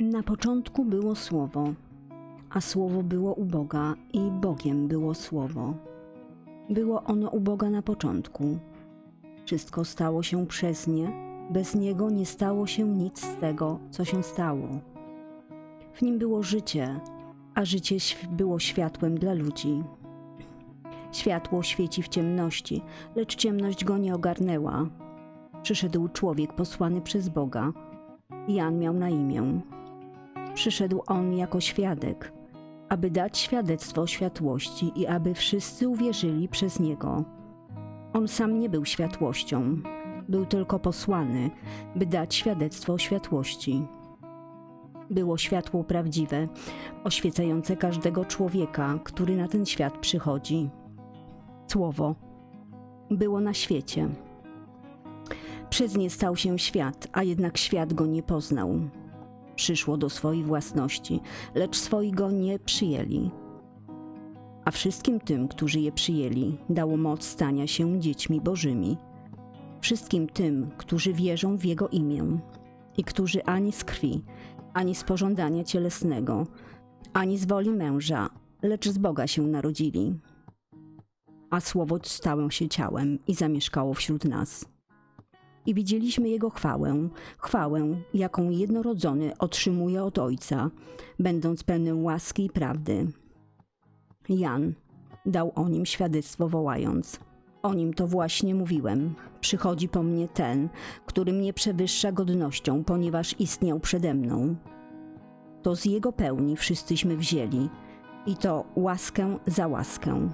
Na początku było Słowo, a Słowo było u Boga i Bogiem było Słowo. Było ono u Boga na początku. Wszystko stało się przez nie, bez niego nie stało się nic z tego, co się stało. W nim było życie, a życie było światłem dla ludzi. Światło świeci w ciemności, lecz ciemność go nie ogarnęła. Przyszedł człowiek posłany przez Boga. Jan miał na imię. Przyszedł on jako świadek, aby dać świadectwo światłości i aby wszyscy uwierzyli przez niego. On sam nie był światłością, był tylko posłany, by dać świadectwo światłości. Było światło prawdziwe, oświecające każdego człowieka, który na ten świat przychodzi. Słowo było na świecie. Przez nie stał się świat, a jednak świat go nie poznał. Przyszło do swojej własności, lecz swoi go nie przyjęli. A wszystkim tym, którzy je przyjęli, dało moc stania się dziećmi bożymi. Wszystkim tym, którzy wierzą w Jego imię i którzy ani z krwi, ani z pożądania cielesnego, ani z woli męża, lecz z Boga się narodzili. A Słowo stało się ciałem i zamieszkało wśród nas i widzieliśmy Jego chwałę, chwałę, jaką jednorodzony otrzymuje od Ojca, będąc pełnym łaski i prawdy. Jan dał o nim świadectwo, wołając: O nim to właśnie mówiłem. Przychodzi po mnie ten, który mnie przewyższa godnością, ponieważ istniał przede mną. To z jego pełni wszyscyśmy wzięli, i to łaskę za łaskę.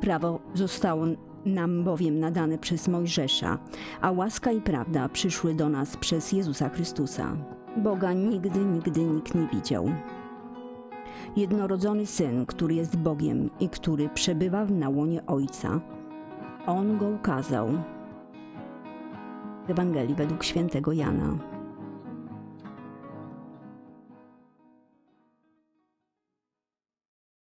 Prawo zostało nam bowiem nadane przez Mojżesza, a łaska i prawda przyszły do nas przez Jezusa Chrystusa. Boga nigdy, nigdy nikt nie widział. Jednorodzony Syn, który jest Bogiem i który przebywa na łonie Ojca, On go ukazał. Ewangelii według świętego Jana.